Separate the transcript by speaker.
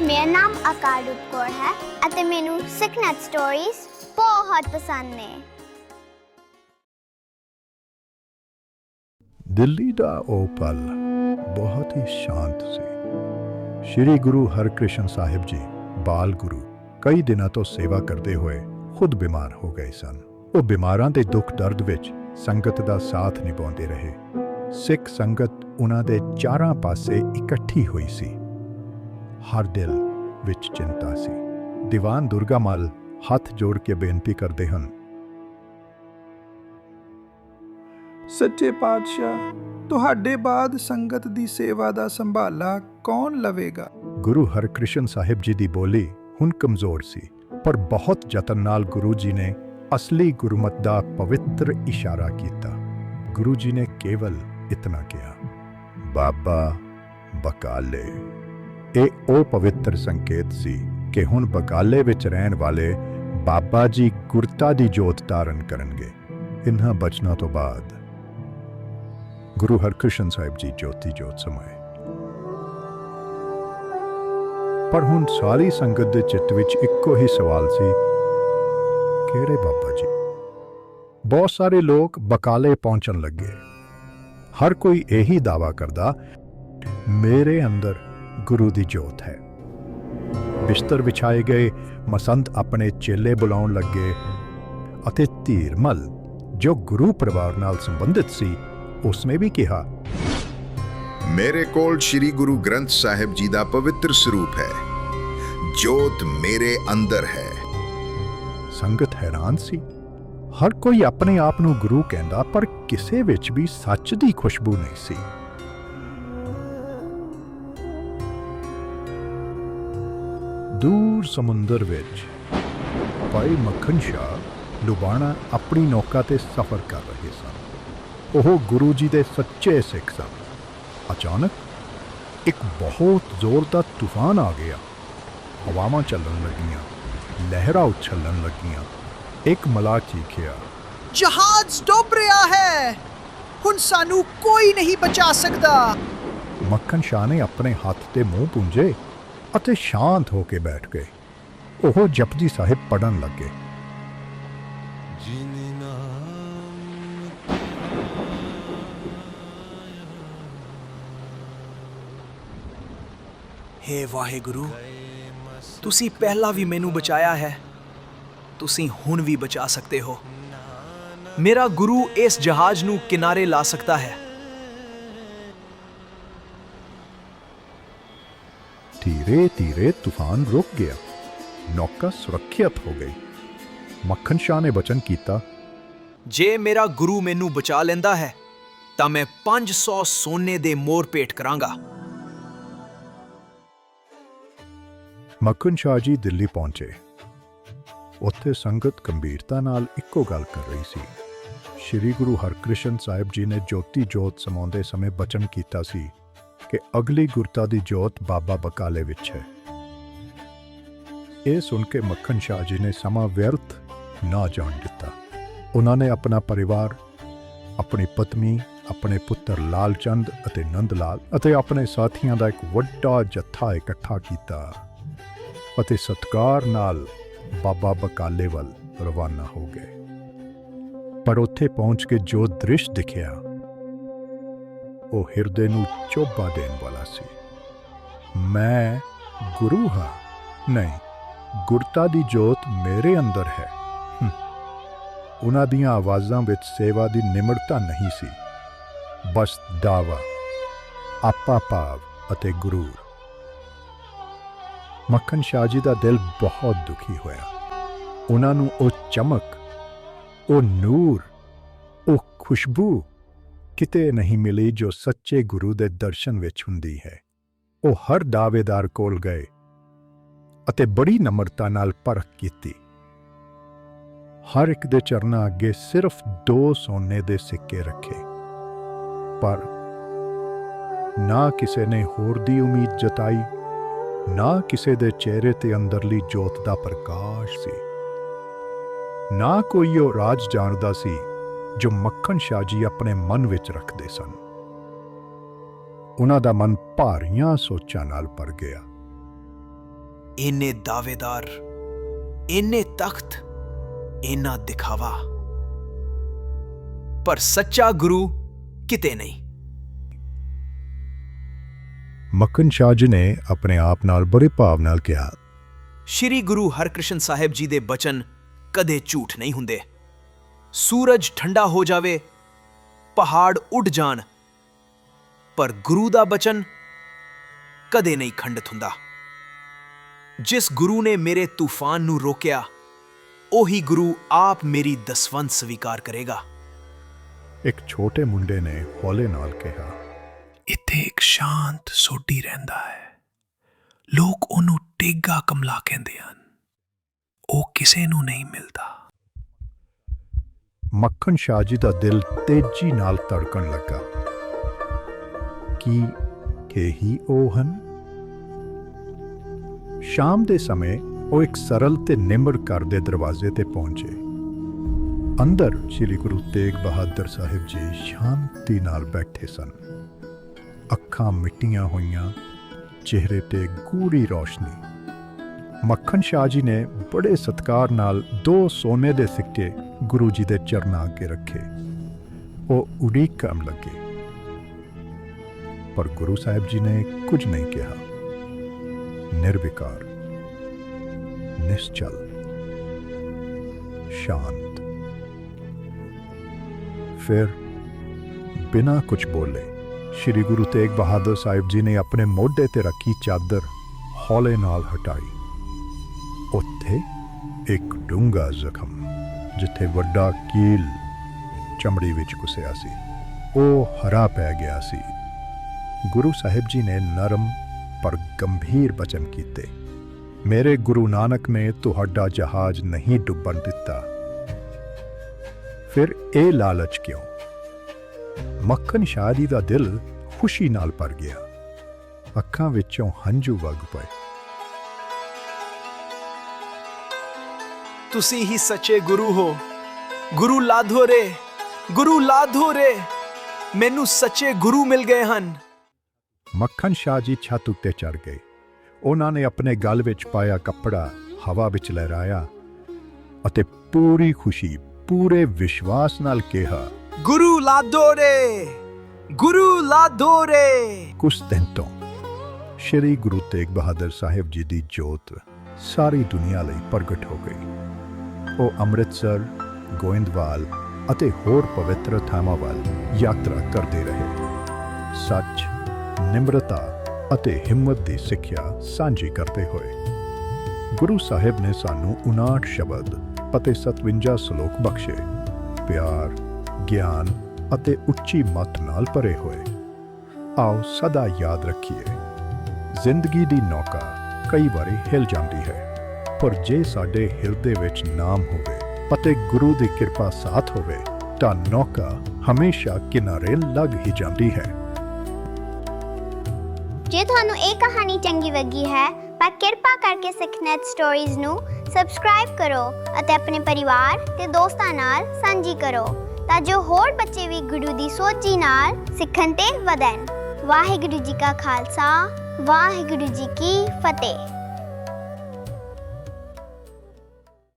Speaker 1: ਮੇਰਾ ਨਾਮ ਆਕਾਰੂਪ ਕੌਰ ਹੈ ਅਤੇ ਮੈਨੂੰ ਸਿਕਨਟ ਸਟੋਰੀਜ਼ ਬਹੁਤ ਪਸੰਦ ਨੇ
Speaker 2: ਦਿੱਲੀ ਦਾ ਉਹ ਪਲ ਬਹੁਤ ਹੀ ਸ਼ਾਂਤ ਸੀ ਸ਼੍ਰੀ ਗੁਰੂ ਹਰਕ੍ਰਿਸ਼ਨ ਸਾਹਿਬ ਜੀ ਬਾਲ ਗੁਰੂ ਕਈ ਦਿਨਾਂ ਤੋਂ ਸੇਵਾ ਕਰਦੇ ਹੋਏ ਖੁਦ ਬਿਮਾਰ ਹੋ ਗਏ ਸਨ ਉਹ ਬਿਮਾਰਾਂ ਦੇ ਦੁੱਖ ਦਰਦ ਵਿੱਚ ਸੰਗਤ ਦਾ ਸਾਥ ਨਿਭਾਉਂਦੇ ਰਹੇ ਸਿੱਖ ਸੰਗਤ ਉਹਨਾਂ ਦੇ ਚਾਰਾਂ ਪਾਸੇ ਇਕੱਠੀ ਹੋਈ ਸੀ ਹਰ ਦਿਲ ਵਿੱਚ ਚਿੰਤਾ ਸੀ। ਦੀਵਾਨ ਦੁਰਗਾ ਮਲ ਹੱਥ ਜੋੜ ਕੇ ਬੇਨਤੀ ਕਰਦੇ ਹਨ।
Speaker 3: ਸੱਚੇ ਪਾਤਸ਼ਾਹ ਤੁਹਾਡੇ ਬਾਅਦ ਸੰਗਤ ਦੀ ਸੇਵਾ ਦਾ ਸੰਭਾਲਾ ਕੌਣ ਲਵੇਗਾ?
Speaker 2: ਗੁਰੂ ਹਰਕ੍ਰਿਸ਼ਨ ਸਾਹਿਬ ਜੀ ਦੀ ਬੋਲੀ ਹੁਣ ਕਮਜ਼ੋਰ ਸੀ ਪਰ ਬਹੁਤ ਯਤਨ ਨਾਲ ਗੁਰੂ ਜੀ ਨੇ ਅਸਲੀ ਗੁਰਮਤ ਦਾ ਪਵਿੱਤਰ ਇਸ਼ਾਰਾ ਕੀਤਾ। ਗੁਰੂ ਜੀ ਨੇ ਕੇਵਲ ਇਤਨਾ ਕਿਹਾ ਬਾਬਾ ਬਕਾਲੇ। ਇਹ ਉਹ ਪਵਿੱਤਰ ਸੰਕੇਤ ਸੀ ਕਿ ਹੁਣ ਬਕਾਲੇ ਵਿੱਚ ਰਹਿਣ ਵਾਲੇ ਬਾਬਾ ਜੀ ਗੁਰਤਾ ਦੀ ਜੋਤ ਧਾਰਨ ਕਰਨਗੇ। ਇਨ੍ਹਾਂ ਬਚਨਾਂ ਤੋਂ ਬਾਅਦ ਗੁਰੂ ਹਰਕ੍ਰਿਸ਼ਨ ਸਾਹਿਬ ਜੀ ਜੋਤੀ ਜੋਤ ਸਮਾਏ। ਪਰ ਹੁਣ ਸਾਰੀ ਸੰਗਤ ਦੇ ਚਿੱਤ ਵਿੱਚ ਇੱਕੋ ਹੀ ਸਵਾਲ ਸੀ, ਕਿਹੜੇ ਬਾਬਾ ਜੀ? ਬਹੁਤ ਸਾਰੇ ਲੋਕ ਬਕਾਲੇ ਪਹੁੰਚਣ ਲੱਗੇ। ਹਰ ਕੋਈ ਇਹੀ ਦਾਵਾ ਕਰਦਾ, ਮੇਰੇ ਅੰਦਰ ਗੁਰੂ ਦੀ ਜੋਤ ਹੈ। ਬਿਸਤਰ ਵਿਛਾਏ ਗਏ ਮਸੰਤ ਆਪਣੇ ਚੇਲੇ ਬੁਲਾਉਣ ਲੱਗੇ ਅਤੇ ਧੀਰਮਲ ਜੋ ਗੁਰੂ ਪਰਿਵਾਰ ਨਾਲ ਸੰਬੰਧਿਤ ਸੀ ਉਸਨੇ ਵੀ ਕਿਹਾ
Speaker 4: ਮੇਰੇ ਕੋਲ ਸ੍ਰੀ ਗੁਰੂ ਗ੍ਰੰਥ ਸਾਹਿਬ ਜੀ ਦਾ ਪਵਿੱਤਰ ਸਰੂਪ ਹੈ। ਜੋਤ ਮੇਰੇ ਅੰਦਰ ਹੈ।
Speaker 2: ਸੰਗਤ ਹੈਰਾਨ ਸੀ। ਹਰ ਕੋਈ ਆਪਣੇ ਆਪ ਨੂੰ ਗੁਰੂ ਕਹਿੰਦਾ ਪਰ ਕਿਸੇ ਵਿੱਚ ਵੀ ਸੱਚ ਦੀ ਖੁਸ਼ਬੂ ਨਹੀਂ ਸੀ। ਦੂਰ ਸਮੁੰਦਰ ਵਿੱਚ। ਭਾਈ ਮੱਖਣ ਸ਼ਾਹ ਲੁਬਾਣਾ ਆਪਣੀ ਨੌਕਾ ਤੇ ਸਫ਼ਰ ਕਰ ਰਹੇ ਸਨ। ਉਹ ਗੁਰੂ ਜੀ ਦੇ ਸੱਚੇ ਸਿੱਖ ਸਨ। ਅਚਾਨਕ ਇੱਕ ਬਹੁਤ ਜ਼ੋਰਦਾਰ ਤੂਫਾਨ ਆ ਗਿਆ। ਹਵਾਵਾਂ ਚੱਲਣ ਲੱਗੀਆਂ ਲਹਿਰਾਂ ਉਛਲਣ ਲੱਗੀਆਂ। ਇੱਕ ਮਲਾਹ ਚੀਖਿਆ
Speaker 5: ਜਹਾਜ਼ ਡੁੱਬ ਰਿਹਾ ਹੈ। ਹੁਣ ਸਾਨੂੰ ਕੋਈ ਨਹੀਂ ਬਚਾ ਸਕਦਾ।
Speaker 2: ਮੱਖਣ ਸ਼ਾਹ ਨੇ ਆਪਣੇ ਹੱਥ ਤੇ ਮੂੰਹ ਪੂੰਝੇ। ਅਤੇ ਸ਼ਾਂਤ ਹੋ ਕੇ ਬੈਠ ਗਏ। ਉਹ ਜਪਜੀ ਸਾਹਿਬ ਪੜਨ ਲੱਗੇ।
Speaker 5: ਹੇ ਵਾਹਿਗੁਰੂ ਤੁਸੀਂ ਪਹਿਲਾਂ ਵੀ ਮੈਨੂੰ ਬਚਾਇਆ ਹੈ ਤੁਸੀਂ ਹੁਣ ਵੀ ਬਚਾ ਸਕਦੇ ਹੋ। ਮੇਰਾ ਗੁਰੂ ਇਸ ਜਹਾਜ਼ ਨੂੰ ਕਿਨਾਰੇ ਲਾ ਸਕਦਾ ਹੈ।
Speaker 2: ਧੀਰੇ ਧੀਰੇ ਤੂਫਾਨ ਰੁਕ ਗਿਆ। ਨੌਕਾ ਸੁਰੱਖਿਅਤ ਹੋ ਗਈ। ਮੱਖਣ ਸ਼ਾਹ ਨੇ ਬਚਨ ਕੀਤਾ
Speaker 5: ਜੇ ਮੇਰਾ ਗੁਰੂ ਮੈਨੂੰ ਬਚਾ ਲੈਂਦਾ ਹੈ ਤਾਂ ਮੈਂ 500 ਸੋਨੇ ਦੇ ਮੋਰ ਭੇਟ ਕਰਾਂਗਾ।
Speaker 2: ਮੱਖਣ ਸ਼ਾਹ ਜੀ ਦਿੱਲੀ ਪਹੁੰਚੇ। ਉੱਥੇ ਸੰਗਤ ਗੰਭੀਰਤਾ ਨਾਲ ਇੱਕੋ ਗੱਲ ਕਰ ਰਹੀ ਸੀ। ਸ੍ਰੀ ਗੁਰੂ ਹਰਕ੍ਰਿਸ਼ਨ ਸਾਹਿਬ ਜੀ ਨੇ ਜੋਤੀ ਜੋਤ ਸਮਾਉਂਦੇ ਸਮੇਂ ਬਚਨ ਕੀਤਾ ਸੀ ਕਿ ਅਗਲੀ ਗੁਰਤਾ ਦੀ ਜੋਤ ਬਾਬਾ ਬਕਾਲੇ ਵਿੱਚ ਹੈ। ਇਹ ਸੁਣ ਕੇ ਮੱਖਣ ਸ਼ਾਹ ਜੀ ਨੇ ਸਮਾਂ ਵਿਅਰਥ ਨਾ ਜਾਣ ਦਿੱਤਾ। ਉਹਨਾਂ ਨੇ ਆਪਣਾ ਪਰਿਵਾਰ, ਆਪਣੀ ਪਤਨੀ, ਆਪਣੇ ਪੁੱਤਰ ਲਾਲ ਚੰਦ ਅਤੇ ਨੰਦ ਲਾਲ ਅਤੇ ਆਪਣੇ ਸਾਥੀਆਂ ਦਾ ਇੱਕ ਵੱਡਾ ਜੱਥਾ ਇਕੱਠਾ ਕੀਤਾ ਅਤੇ ਸਤਕਾਰ ਨਾਲ ਬਾਬਾ ਬਕਾਲੇ ਵੱਲ ਰਵਾਨਾ ਹੋ ਗਏ। ਪਰ ਉੱਥੇ ਪਹੁੰਚ ਕੇ ਜੋ ਦ੍ਰਿਸ਼ ਦਿਖਿਆ ਉਹ ਹਿਰਦੇ ਨੂੰ ਚੋਬਾ ਦੇਣ ਵਾਲਾ ਸੀ। ਮੈਂ ਗੁਰੂ ਹਾਂ। ਨਹੀਂ, ਗੁਰਤਾ ਦੀ ਜੋਤ ਮੇਰੇ ਅੰਦਰ ਹੈ। ਉਹਨਾਂ ਦੀਆਂ ਆਵਾਜ਼ਾਂ ਵਿੱਚ ਸੇਵਾ ਦੀ ਨਿਮਰਤਾ ਨਹੀਂ ਸੀ। ਬਸ ਦਾਵਾ, ਆਪਾ ਭਾਵ ਅਤੇ ਗੁਰੂਰ। ਮੱਖਣ ਸ਼ਾਹ ਜੀ ਦਾ ਦਿਲ ਬਹੁਤ ਦੁਖੀ ਹੋਇਆ। ਉਹਨਾਂ ਨੂੰ ਉਹ ਚਮਕ, ਉਹ ਨੂਰ, ਉਹ ਖੁਸ਼ਬੂ ਕਿਤੇ ਨਹੀਂ ਮਿਲੀ ਜੋ ਸੱਚੇ ਗੁਰੂ ਦੇ ਦਰਸ਼ਨ ਵਿੱਚ ਹੁੰਦੀ ਹੈ। ਉਹ ਹਰ ਦਾਅਵੇਦਾਰ ਕੋਲ ਗਏ ਅਤੇ ਬੜੀ ਨਮਰਤਾ ਨਾਲ ਪਰਖ ਕੀਤੀ। ਹਰ ਇੱਕ ਦੇ ਚਰਨਾਂ ਅੱਗੇ ਸਿਰਫ ਦੋ ਸੋਨੇ ਦੇ ਸਿੱਕੇ ਰੱਖੇ। ਪਰ ਨਾ ਕਿਸੇ ਨੇ ਹੋਰ ਦੀ ਉਮੀਦ ਜਤਾਈ, ਨਾ ਕਿਸੇ ਦੇ ਚਿਹਰੇ ਤੇ ਅੰਦਰਲੀ ਜੋਤ ਦਾ ਪ੍ਰਕਾਸ਼ ਸੀ। ਨਾ ਕੋਈ ਉਹ ਰਾਜ ਜਾਣਦਾ ਸੀ ਜੋ ਮੱਖਣ ਸ਼ਾਹ ਜੀ ਆਪਣੇ ਮਨ ਵਿੱਚ ਰੱਖਦੇ ਸਨ। ਉਹਨਾਂ ਦਾ ਮਨ ਭਾਰੀਆਂ ਸੋਚਾਂ ਨਾਲ ਭਰ ਗਿਆ।
Speaker 5: ਇੰਨੇ ਦਾਅਵੇਦਾਰ ਇੰਨੇ ਤਖਤ ਇੰਨਾ ਦਿਖਾਵਾ। ਪਰ ਸੱਚਾ ਗੁਰੂ ਕਿਤੇ ਨਹੀਂ।
Speaker 2: ਮੱਖਣ ਸ਼ਾਹ ਜੀ ਨੇ ਆਪਣੇ ਆਪ ਨਾਲ ਬੜੇ ਭਾਵ ਨਾਲ ਕਿਹਾ
Speaker 5: ਸ਼੍ਰੀ ਗੁਰੂ ਹਰਕ੍ਰਿਸ਼ਨ ਸਾਹਿਬ ਜੀ ਦੇ ਬਚਨ ਕਦੇ ਝੂਠ ਨਹੀਂ ਹੁੰਦੇ। ਸੂਰਜ ਠੰਡਾ ਹੋ ਜਾਵੇ ਪਹਾੜ ਉੱਡ ਜਾਣ ਪਰ ਗੁਰੂ ਦਾ ਬਚਨ ਕਦੇ ਨਹੀਂ ਖੰਡਿਤ ਹੁੰਦਾ। ਜਿਸ ਗੁਰੂ ਨੇ ਮੇਰੇ ਤੂਫਾਨ ਨੂੰ ਰੋਕਿਆ ਉਹੀ ਗੁਰੂ ਆਪ ਮੇਰੀ ਦਸਵੰਤ ਸਵੀਕਾਰ ਕਰੇਗਾ।
Speaker 2: ਇੱਕ ਛੋਟੇ ਮੁੰਡੇ ਨੇ ਹੌਲੇ ਨਾਲ ਕਿਹਾ
Speaker 6: ਇੱਥੇ ਇੱਕ ਸ਼ਾਂਤ ਸੋਢੀ ਰਹਿੰਦਾ ਹੈ। ਲੋਕ ਉਹਨੂੰ ਟੇਗਾ ਕਮਲਾ ਕਹਿੰਦੇ ਹਨ। ਉਹ ਕਿਸੇ ਨੂੰ ਨਹੀਂ ਮਿਲਦਾ।
Speaker 2: ਮੱਖਣ ਸ਼ਾਹ ਜੀ ਦਾ ਦਿਲ ਤੇਜ਼ੀ ਨਾਲ ਧੜਕਣ ਲੱਗਾ। ਕੀ ਇਹੀ ਉਹ ਹਨ? ਸ਼ਾਮ ਦੇ ਸਮੇਂ ਉਹ ਇੱਕ ਸਰਲ ਤੇ ਨਿਮਰ ਘਰ ਦੇ ਦਰਵਾਜ਼ੇ ਤੇ ਪਹੁੰਚੇ। ਅੰਦਰ ਸ੍ਰੀ ਗੁਰੂ ਤੇਗ ਬਹਾਦਰ ਸਾਹਿਬ ਜੀ ਸ਼ਾਂਤੀ ਨਾਲ ਬੈਠੇ ਸਨ। ਅੱਖਾਂ ਮਿੱਟੀਆਂ ਹੋਈਆਂ, ਚਿਹਰੇ ਤੇ ਗੂੜੀ ਰੌਸ਼ਨੀ। ਮੱਖਣ ਸ਼ਾਹ ਜੀ ਨੇ ਬੜੇ ਸਤਕਾਰ ਨਾਲ ਦੋ ਸੋਨੇ ਦੇ ਸਿੱਕੇ ਗੁਰੂ ਜੀ ਦੇ ਚਰਨਾਂ ਅੱਗੇ ਰੱਖੇ। ਉਹ ਉਡੀਕ ਕਰਨ ਲੱਗੇ। ਪਰ ਗੁਰੂ ਸਾਹਿਬ ਜੀ ਨੇ ਕੁਝ ਨਹੀਂ ਕਿਹਾ। ਨਿਰਵਿਕਾਰ, ਨਿਸ਼ਚਲ, ਸ਼ਾਂਤ। ਫਿਰ ਬਿਨਾਂ ਕੁਝ ਬੋਲੇ ਸ੍ਰੀ ਗੁਰੂ ਤੇਗ ਬਹਾਦਰ ਸਾਹਿਬ ਜੀ ਨੇ ਆਪਣੇ ਮੋਢੇ ਤੇ ਰੱਖੀ ਚਾਦਰ ਹੌਲੇ ਨਾਲ ਹਟਾਈ। ਉੱਥੇ ਇੱਕ ਡੂੰਘਾ ਜ਼ਖਮ। ਜਿੱਥੇ ਵੱਡਾ ਕੀਲ ਚਮੜੀ ਵਿੱਚ ਘੁਸਿਆ ਸੀ, ਉਹ ਹਰਾ ਪੈ ਗਿਆ ਸੀ। ਗੁਰੂ ਸਾਹਿਬ ਜੀ ਨੇ ਨਰਮ ਪਰ ਗੰਭੀਰ ਬਚਨ ਕੀਤੇ। ਮੇਰੇ ਗੁਰੂ ਨਾਨਕ ਨੇ ਤੁਹਾਡਾ ਜਹਾਜ਼ ਨਹੀਂ ਡੁੱਬਣ ਦਿੱਤਾ। ਫਿਰ ਇਹ ਲਾਲਚ ਕਿਉਂ? ਮੱਖਣ ਸ਼ਾਹ ਜੀ ਦਾ ਦਿਲ ਖੁਸ਼ੀ ਨਾਲ ਭਰ ਗਿਆ। ਅੱਖਾਂ ਵਿੱਚੋਂ ਹੰਝੂ ਵਗ ਪਏ।
Speaker 5: ਤੁਸੀਂ ਹੀ ਸੱਚੇ ਗੁਰੂ ਹੋ। ਗੁਰੂ ਲਾਧੋ ਰੇ ਗੁਰੂ ਲਾਧੋ ਰੇ ਮੈਨੂੰ ਸੱਚੇ ਗੁਰੂ ਮਿਲ ਗਏ ਹਨ।
Speaker 2: ਮੱਖਣ ਸ਼ਾਹ ਜੀ ਛੱਤ ਉੱਤੇ ਚੜ ਗਏ। ਉਹਨਾਂ ਨੇ ਆਪਣੇ ਗਲ ਵਿੱਚ ਪਾਇਆ ਕੱਪੜਾ ਹਵਾ ਵਿੱਚ ਲਹਿਰਾਇਆ ਅਤੇ ਪੂਰੀ ਖੁਸ਼ੀ ਪੂਰੇ ਵਿਸ਼ਵਾਸ ਨਾਲ ਕਿਹਾ
Speaker 5: ਗੁਰੂ ਲਾਧੋ ਰੇ ਗੁਰੂ ਲਾਧੋ ਰੇ।
Speaker 2: ਕੁਝ ਦਿਨ ਤੋਂ ਸ਼੍ਰੀ ਗੁਰੂ ਤੇਗ ਬਹਾਦਰ ਸਾਹਿਬ ਜੀ ਦੀ ਜੋਤ ਸਾਰੀ ਦੁਨੀਆ ਲਈ ਪ੍ਰਗਟ ਹੋ ਗਈ। ਉਹ ਅੰਮ੍ਰਿਤਸਰ, ਗੋਇੰਦਵਾਲ ਅਤੇ ਹੋਰ ਪਵਿੱਤਰ ਥਾਵਾਂ ਵੱਲ ਯਾਤਰਾ ਕਰਦੇ ਰਹੇ। ਸੱਚ, ਨਿਮਰਤਾ ਅਤੇ ਹਿੰਮਤ ਦੀ ਸਿੱਖਿਆ ਸਾਂਝੀ ਕਰਦੇ ਹੋਏ। ਗੁਰੂ ਸਾਹਿਬ ਨੇ ਸਾਨੂੰ 59 ਸ਼ਬਦ ਅਤੇ 57 ਸ਼ਲੋਕ ਬਖਸ਼ੇ। ਪਿਆਰ, ਗਿਆਨ ਅਤੇ ਉੱਚੀ ਮੱਤ ਨਾਲ ਭਰੇ ਹੋਏ। ਆਓ ਸਦਾ ਯਾਦ ਰੱਖੀਏ। ਜ਼ਿੰਦਗੀ ਦੀ ਨੌਕਾ ਕਈ ਵਾਰੀ ਹਿਲ ਜਾਂਦੀ ਹੈ। ਪਰ ਜੇ ਸਾਡੇ ਹਿਰਦੇ ਵਿੱਚ ਨਾਮ ਹੋਵੇ ਅਤੇ ਗੁਰੂ ਦੀ ਕਿਰਪਾ ਸਾਥ ਹੋਵੇ, ਤਾਂ ਨੌਕਾ ਹਮੇਸ਼ਾ ਕਿਨਾਰੇ ਲੱਗ ਹੀ ਜਾਂਦੀ ਹੈ।
Speaker 1: ਜੇ ਤੁਹਾਨੂੰ ਇਹ ਕਹਾਣੀ ਚੰਗੀ ਲੱਗੀ ਹੈ, ਤਾਂ ਕਿਰਪਾ ਕਰਕੇ ਸਿੱਖਨੈਟ ਸਟੋਰੀਜ਼ ਨੂੰ ਸਬਸਕ੍ਰਾਈਬ ਕਰੋ ਅਤੇ ਆਪਣੇ ਪਰਿਵਾਰ ਤੇ ਦੋਸਤਾਂ ਨਾਲ ਸਾਂਝੀ ਕਰੋ, ਤਾਂ ਜੋ ਹੋਰ ਬੱਚੇ ਵੀ ਗੁਰੂ ਦੀ ਸੋਚੀ ਨਾਲ ਸਿੱਖਣ ਤੇ ਵਧਣ। ਵਾਹਿਗੁਰੂ ਜੀ ਕਾ ਖਾਲਸਾ, ਵਾਹਿਗੁਰੂ ਜੀ ਕੀ ਫਤਿਹ।